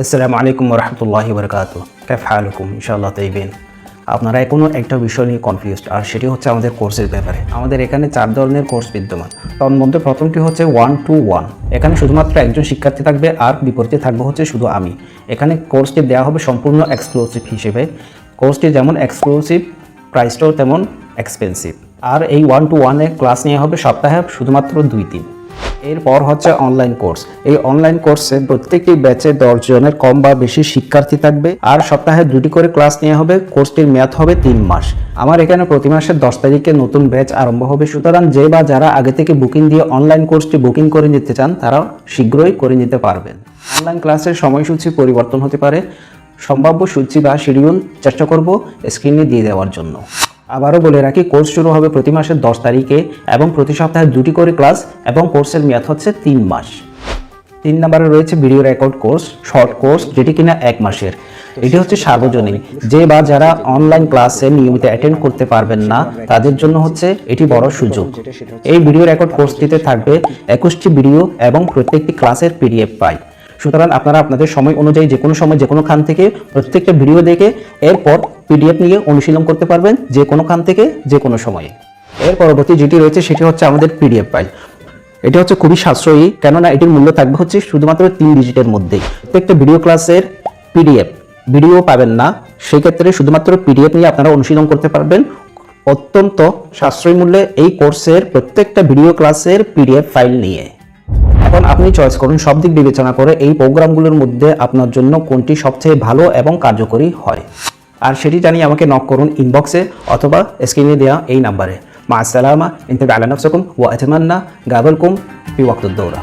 আসসালামু আলাইকুম রহমতুল্লাহি বরকাত কেফ হালুকুম, ইনশাআল্লাহ তৈবেন আপনারা এখনও একটা বিষয় নিয়ে কনফিউজড আর সেটি হচ্ছে আমাদের কোর্সের ব্যাপারে। আমাদের এখানে চার ধরনের কোর্স বিদ্যমান। তার মধ্যে প্রথমটি হচ্ছে ওয়ান টু ওয়ান এখানে শুধুমাত্র একজন শিক্ষার্থী থাকবে, আর বিপরীতে থাকবে হচ্ছে শুধু আমি। এখানে কোর্সটি দেওয়া হবে সম্পূর্ণ এক্সক্লুসিভ হিসেবে। কোর্সটি যেমন এক্সক্লুসিভ প্রাইসটাও তেমন এক্সপেন্সিভ আর এই ওয়ান টু ওয়ানে ক্লাস নেওয়া হবে সপ্তাহে শুধুমাত্র দুই দিন। এরপর হচ্ছে অনলাইন কোর্স এই অনলাইন কোর্সে প্রত্যেকটি ব্যাচে দশ জনের কম বা বেশি শিক্ষার্থী থাকবে। আর সপ্তাহে দুটি করে ক্লাস নেওয়া হবে কোর্সটির মেয়াদ হবে তিন মাস। আমার এখানে প্রতি মাসের দশ তারিখে নতুন ব্যাচ আরম্ভ হবে। সুতরাং যে বা যারা আগে থেকে বুকিং দিয়ে অনলাইন কোর্সটি বুকিং করে নিতে চান তারা শীঘ্রই করে নিতে পারবেন। অনলাইন ক্লাসের সময়সূচি পরিবর্তন হতে পারে। সম্ভাব্য সূচি বা শিডিউল চেষ্টা করব স্ক্রিনে দিয়ে দেওয়ার জন্য। আবারও বলে রাখি, কোর্স শুরু হবে প্রতি মাসের দশ তারিখে এবং প্রতি সপ্তাহে দুটি করে ক্লাস এবং কোর্সের মেয়াদ হচ্ছে তিন মাস। তিন নম্বরে রয়েছে video record course, short course, যেটি কিনা এক মাসের। এটি হচ্ছে সার্বজনীন। যে বা যারা অনলাইন ক্লাসে নিয়মিত অ্যাটেন্ড করতে পারবেন না, তাদের জন্য হচ্ছে এটি বড় সুযোগ। এই ভিডিও রেকর্ড কোর্সটিতে থাকবে একুশটি ভিডিও এবং প্রত্যেকটি ক্লাসের পিডিএফ পাই সুতরাং আপনারা আপনাদের সময় অনুযায়ী যে কোনো সময় যে কোনো খান থেকে প্রত্যেকটা ভিডিও দেখে এরপর পিডিএফ নিয়ে অনুশীলন করতে পারবেন যে কোনো খান থেকে যে কোনো সময়ে। এর পরবর্তী যেটি রয়েছে সেটি হচ্ছে আমাদের পিডিএফ ফাইল এটি হচ্ছে খুবই সাশ্রয়ী, কেননা এটির মূল্য থাকবে হচ্ছে শুধুমাত্র তিন ডিজিটের মধ্যেই। প্রত্যেকটা ভিডিও ক্লাসের পিডিএফ ভিডিও পাবেন না সেই ক্ষেত্রে শুধুমাত্র পিডিএফ নিয়ে আপনারা অনুশীলন করতে পারবেন। অত্যন্ত সাশ্রয়ী মূল্যে এই কোর্সের প্রত্যেকটা ভিডিও ক্লাসের পিডিএফ ফাইল নিয়ে। এখন আপনি চয়েস করুন, সব দিক বিবেচনা করে এই প্রোগ্রামগুলোর মধ্যে আপনার জন্য কোনটি সবচেয়ে ভালো এবং কার্যকরী হয়। আর সেটি জানিয়ে আমাকে নক করুন ইনবক্সে অথবা স্ক্রিনে দেওয়া এই নাম্বারে মা, আসসালামা ইনতে আলা ওয়া আতমান্না গাবলকুম ফি ওয়াক্তুদ দৌরা